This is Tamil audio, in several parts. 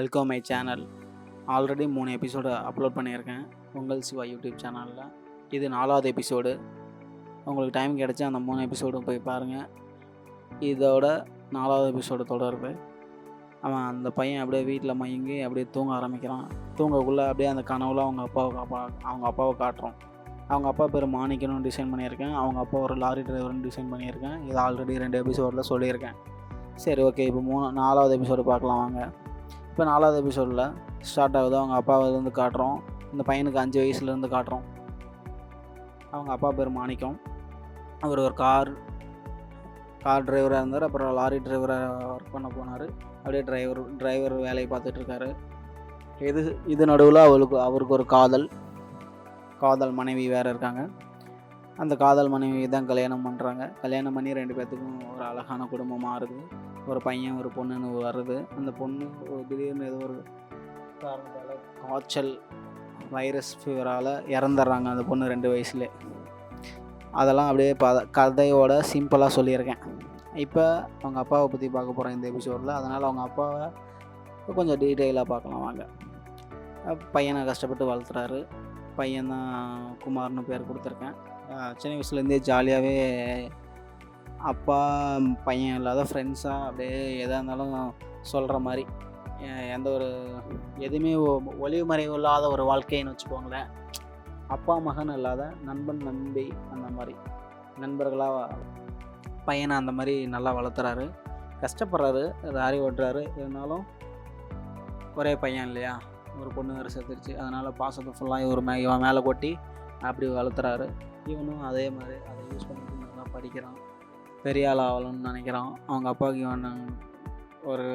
வெல்கம் மை சேனல் ஆல்ரெடி மூணு எபிசோடு அப்லோட் பண்ணியிருக்கேன். உங்கள் சிவா யூடியூப் சேனலில் இது நாலாவது எபிசோடு உங்களுக்கு டைம் கிடச்சா அந்த மூணு எபிசோடும் போய் பாருங்கள் இதோட நாலாவது எபிசோடு தொடருது அவன் அந்த பையன் அப்படியே வீட்டில் மயங்கி அப்படியே தூங்க ஆரம்பிக்கிறான். தூங்கக்குள்ளே அப்படியே அந்த கனவுல அவங்க அப்பாவை காப்பா அவங்க அப்பாவை காட்டுறோம். அவங்க அப்பா பேர் மாணிக்கணும்னு டிசைன் பண்ணியிருக்கேன். அவங்க அப்பா ஒரு லாரி டிரைவர்னு டிசைன் பண்ணியிருக்கேன். இது ஆல்ரெடி ரெண்டு எபிசோடில் சொல்லியிருக்கேன். சரி ஓகே இப்போ மூணு நாலாவது எபிசோடு பார்க்கலாம் வாங்க. இப்போ நாலாவது எபிசோடில் ஸ்டார்ட் ஆகுது. அவங்க அப்பாவிலேருந்து காட்டுறோம். இந்த பையனுக்கு அஞ்சு வயசுலேருந்து காட்டுறோம். அவங்க அப்பா பேர் மாணிக்கம். அவர் ஒரு கார் கார் டிரைவராக இருந்தார். அப்புறம் லாரி டிரைவராக ஒர்க் பண்ண போனார். அப்படியே டிரைவர் டிரைவர் வேலையை பார்த்துட்ருக்காரு இது இது நடுவில் அவளுக்கு அவருக்கு ஒரு காதல். காதல் மனைவி வேறு இருக்காங்க. அந்த காதல் மனைவி தான் கல்யாணம் பண்ணுறாங்க கல்யாணம் பண்ணி ரெண்டு பேர்த்துக்கும் ஒரு அழகான குடும்பமாக இருக்குது. ஒரு பையன் ஒரு பொண்ணுன்னு வருது அந்த பொண்ணு ஒரு திடீர்னு ஏதோ ஒரு காரணத்தால் காய்ச்சல் வைரஸ் ஃபீவரால் இறந்துடுறாங்க அந்த பொண்ணு ரெண்டு வயசுலே. அதெல்லாம் அப்படியே ப கதையோட சிம்பிளாக சொல்லியிருக்கேன். இப்போ அவங்க அப்பாவை பற்றி பார்க்க போகிறேன் இந்த எபிசோடில் அதனால் அவங்க அப்பாவை கொஞ்சம் டீட்டெயிலாக பார்க்கலாம் வாங்க. பையனை கஷ்டப்பட்டு வளர்த்துறாரு. பையன் தான் குமார்னு பேர் கொடுத்துருக்கேன். சின்ன வயசுலேருந்தே ஜாலியாகவே அப்பா பையன் இல்லாத ஃப்ரெண்ட்ஸாக அப்படியே எதாக இருந்தாலும் சொல்கிற மாதிரி. எந்த ஒரு எதுவுமே ஒ- ஒளிவு மறைவு இல்லாத ஒரு வாழ்க்கைன்னு வச்சுக்கோங்களேன். அப்பா மகன் இல்லாத நண்பன் நண்பி அந்த மாதிரி. நண்பர்களாக பையனை அந்த மாதிரி நல்லா வளர்த்துறாரு. கஷ்டப்படுறாரு லாரி ஓட்டுறாரு. இருந்தாலும் ஒரே பையன் இல்லையா? ஒரு பொண்ணு வேறு செத்துருச்சு. அதனால் பாசத்தை ஃபுல்லாக இவர் மே இவன் மேலே கொட்டி அப்படி வளர்த்துறாரு. இவனும் அதே மாதிரி அதை யூஸ் பண்ணிட்டு நல்லா படிக்கிறான். பெரிய ஆள் ஆகணும்னு நினைக்கிறான் அவங்க அப்பாவுக்கு இவன் ஒரு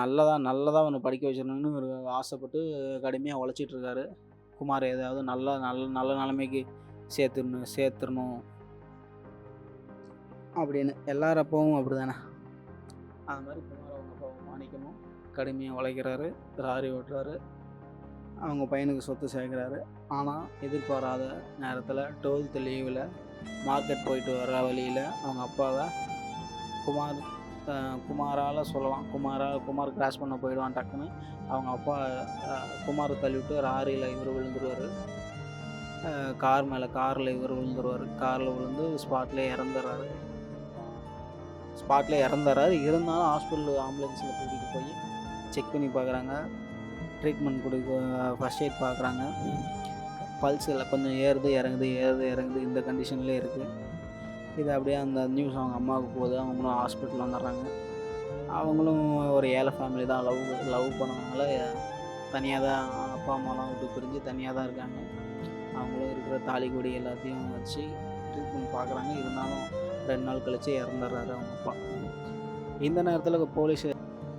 நல்லதாக நல்லதாக அவனை படிக்க வச்சிடணும்னு ஒரு ஆசைப்பட்டு கடுமையாக உழைச்சிட்ருக்காரு குமார் ஏதாவது நல்ல நல்ல நல்ல நிலைமைக்கு சேர்த்துடணும் சேர்த்துடணும் அப்படின்னு. எல்லார் அப்பாவும் அப்படி தானே அது மாதிரி குமார் அவங்க அப்பாவை மாணிக்கணும் கடுமையாக உழைக்கிறாரு லாரி ஓட்டுறாரு. அவங்க பையனுக்கு சொத்து சேர்க்குறாரு. ஆனால் எதிர்பாராத நேரத்தில் டுவெல்த்து லீவில் மார்க்கெட் போயிட்டு வர வழியில் அவங்க அப்பாவை குமார் குமாரால் சொல்லலாம். குமாரா குமார் கிராஸ் பண்ண போயிடுவான் டக்குன்னு. அவங்க அப்பா குமார் தள்ளிவிட்டு லாரியில் இவர் விழுந்துருவார். கார் மேலே காரில் இவர் விழுந்துருவார். காரில் விழுந்து ஸ்பாட்லேயே இறந்துடுறாரு ஸ்பாட்லேயே இறந்துடுறாரு இருந்தாலும் ஹாஸ்பிட்டல் ஆம்புலன்ஸில் கூட்டிகிட்டு போய் செக் பண்ணி பார்க்குறாங்க ட்ரீட்மெண்ட் கொடுக்க ஃபஸ்ட் எய்ட் பார்க்குறாங்க பல்ஸில் கொஞ்சம் ஏறுது இறங்குது ஏறுது இறங்குது இந்த கண்டிஷன்லேயே இருக்குது இது அப்படியே அந்த நியூஸ் அவங்க அம்மாவுக்கு போகுது. அவங்களும் ஹாஸ்பிட்டல் வந்துடுறாங்க. அவங்களும் ஒரு ஏழை ஃபேமிலி தான். லவ் லவ் பண்ணதுனால தனியாக தான் அப்பா அம்மாலாம் விட்டு பிரிஞ்சு தனியாக தான் இருக்காங்க. அவங்களும் இருக்கிற தாலி கொடி எல்லாத்தையும் வச்சு ட்ரீட்மெண்ட் பார்க்குறாங்க. இருந்தாலும் ரெண்டு நாள் கழிச்சு இறந்துடுறாரு அவங்க அப்பா. இந்த நேரத்தில் போலீஸ்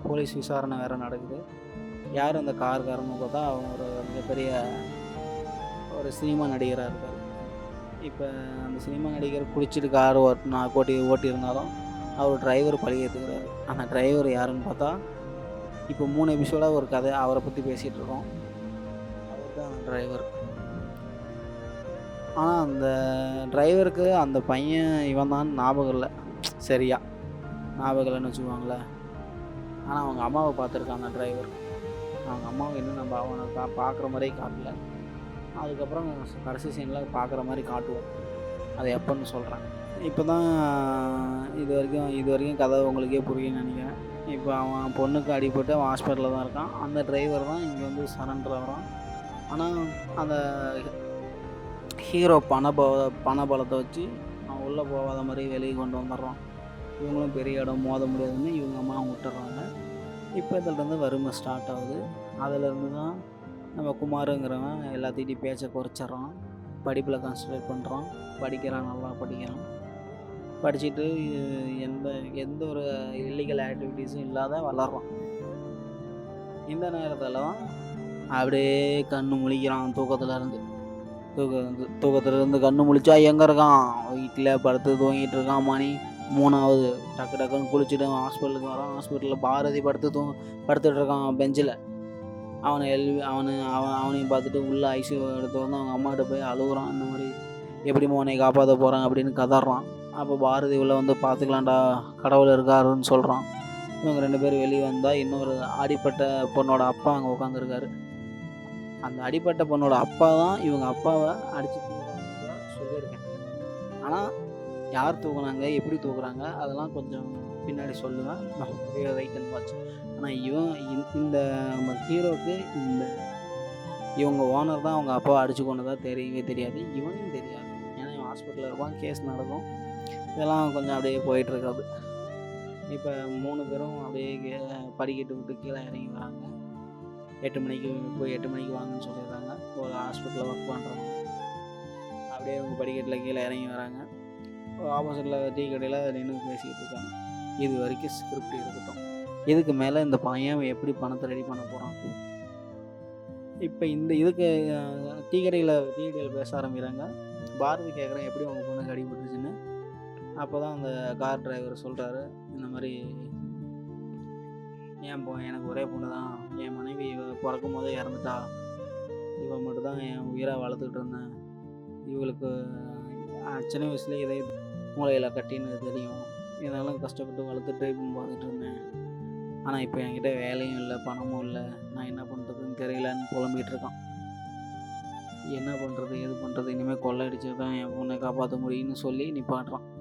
போலீஸ் விசாரணை வேறு நடக்குது. யார் அந்த கார்காரன்னு பார்த்தா அவங்க ஒரு மிகப்பெரிய ஒரு சினிமா நடிகராக இருக்கார் இப்போ அந்த சினிமா நடிகர் குடிச்சிட்டு கார் ஓட்டினா ஓட்டி ஓட்டியிருந்தாலும் அவர் டிரைவர் பழி ஏற்றுக்கிறாரு அந்த டிரைவர் யாருன்னு பார்த்தா இப்போ மூணு எபிசோடாக ஒரு கதை அவரை பற்றி பேசிகிட்டு இருக்கோம். அவர் தான் டிரைவர் ஆனால் அந்த டிரைவருக்கு அந்த பையன் இவன் தான் ஞாபகம் இல்லை. சரியா. ஞாபகம் இல்லைன்னு வச்சுக்குவாங்களேன் ஆனால் அவங்க அம்மாவை பார்த்துருக்காங்க டிரைவர் அவங்க அம்மாவை இன்னும் நம்ம அவனை பா பார்க்குற மாதிரியே காட்டல அதுக்கப்புறம் கடைசி சீனில் பார்க்குற மாதிரி காட்டுவோம். அது எப்போன்னு சொல்கிறேன் இப்போ தான் இது வரைக்கும் இது வரைக்கும் கதை உங்களுக்கே புரியும்னு நினைக்கிறேன். இப்போ அவன் பொண்ணுக்கு அடிபட்டு அவன் ஹாஸ்பிட்டலில் தான் இருக்கான். அந்த டிரைவர் தான் இங்கே வந்து சரண்டர் ஆகிறான். ஆனால் அந்த ஹீரோ பண ப பண பலத்தை வச்சு அவன் உள்ளே போகாத மாதிரி வெளியே கொண்டு வந்துடுறான். இவங்களும் பெரிய இடம் மோத முடியாதுன்னு இவங்க அம்மா விட்டுறாங்க இப்போ இதுலேருந்து வறுமை ஸ்டார்ட் ஆகுது. அதிலிருந்து தான் நம்ம குமாருங்கிறவன் எல்லாத்திட்டையும் பேச்சை குறைச்சிட்றான். படிப்பில் கான்சன்ட்ரேட் பண்ணுறான் படிக்கிறான் நல்லா படிக்கிறான். படிச்சுட்டு எந்த எந்த ஒரு இல்லீகல் ஆக்டிவிட்டீஸும் இல்லாத வளர்றான். இந்த நேரத்தில் தான் அப்படியே கண்ணு முழிக்கிறான் தூக்கத்தில் இருந்து. தூக்க தூக்கத்தில் இருந்து கண்ணு முழிச்சா எங்கே இருக்கான்? வீட்டில் படுத்து தூங்கிட்டு இருக்கான் மணி மூணாவது. டக்கு டக்குன்னு குளிச்சுட்டு ஹாஸ்பிட்டலுக்கு வரான். ஹாஸ்பிட்டலில் பாரதி படுத்து தூ படுத்துட்டு இருக்கான் பெஞ்சில் அவனை எழுவி அவனு அவன் அவனையும் பார்த்துட்டு உள்ளே ஐசியூ எடுத்து வந்து அவங்க அம்மாகிட்ட போய் அழுகுறான். இந்த மாதிரி எப்படி மோனை காப்பாற்ற போகிறான் அப்படின்னு கதறான். அப்போ பாரதி உள்ள வந்து பார்த்துக்கலாம்டா கடவுள் இருக்காருன்னு சொல்கிறான் இவங்க ரெண்டு பேரும் வெளியே வந்தால் இன்னொரு அடிப்பட்ட பொண்ணோட அப்பா அங்கே உட்காந்துருக்காரு அந்த அடிப்பட்ட பொண்ணோட அப்பா தான் இவங்க அப்பாவை அடித்து சொல்லியிருக்கேன் ஆனால் யார் தூக்குனாங்க எப்படி தூக்குறாங்க அதெல்லாம் கொஞ்சம் பின்னாடி சொல்லுவேன். வெயிட் அண்ட் வாட்ச் ஆனால் இவன் இந்த- இந்த நம்ம ஹீரோவுக்கு இந்த இவங்க ஓனர் தான் அவங்க அப்பா அடிச்சு கொண்டதாக தெரியவே தெரியாது. இவனும் தெரியாது. ஏன்னா இவன் ஹாஸ்பிட்டலில் இருப்பான் கேஸ் நடக்கும். இதெல்லாம் கொஞ்சம் அப்படியே போயிட்டுருக்காது இப்போ மூணு பேரும் அப்படியே கீழே படிக்கட்டு விட்டு கீழே இறங்கி வராங்க. எட்டு மணிக்கு போய் எட்டு மணிக்கு வாங்கன்னு சொல்லிடுறாங்க. ஒரு ஹாஸ்பிட்டலில் ஒர்க் பண்ணுறவங்க அப்படியே அவங்க படிக்கட்டில் கீழே இறங்கி வராங்க. ஆப்போசிட்டில் டீ கடையில் நின்று பேசிக்கிட்டு இருக்காங்க. இது வரைக்கும் ஸ்கிரிப்ட் இருக்கட்டும் இதுக்கு மேலே இந்த பையன் எப்படி பணத்தை ரெடி பண்ண போகிறான் இப்போ இந்த இதுக்கு அஹ், டீ பேச ஆரம்பிக்கிறாங்க. பாரதி கேட்குறேன் எப்படி உங்கள் பொண்ணுக்கு அடிபட்டுருச்சுன்னு அப்போ தான் அந்த கார் டிரைவர் சொல்கிறாரு இந்த மாதிரி என் பொ எனக்கு ஒரே பொண்ணு தான் என் மனைவி இவ பிறக்கும் போதே இறந்துட்டா. இவன் மட்டும் தான் என் உயிராக வளர்த்துக்கிட்டு இருந்தேன். இவளுக்கு சின்ன வயசுலேயே இதே மூளையில் கட்டின்னு தெரியும். இதெல்லாம் கஷ்டப்பட்டு வளர்த்து ட்ரீட்மெண்ட் பார்த்துட்டு இருந்தேன். ஆனால் இப்போ என்கிட்ட வேலையும் இல்லை பணமும் இல்லை. நான் என்ன பண்ணுறதுன்னு தெரியலன்னு புலம்பிகிட்டு இருக்கான். என்ன பண்ணுறது எது பண்ணுறது இனிமேல் கொள்ளடிச்சு தான் என் பொண்ணை காப்பாற்ற முடியும்னு சொல்லி நிப்பாட்டுறான்.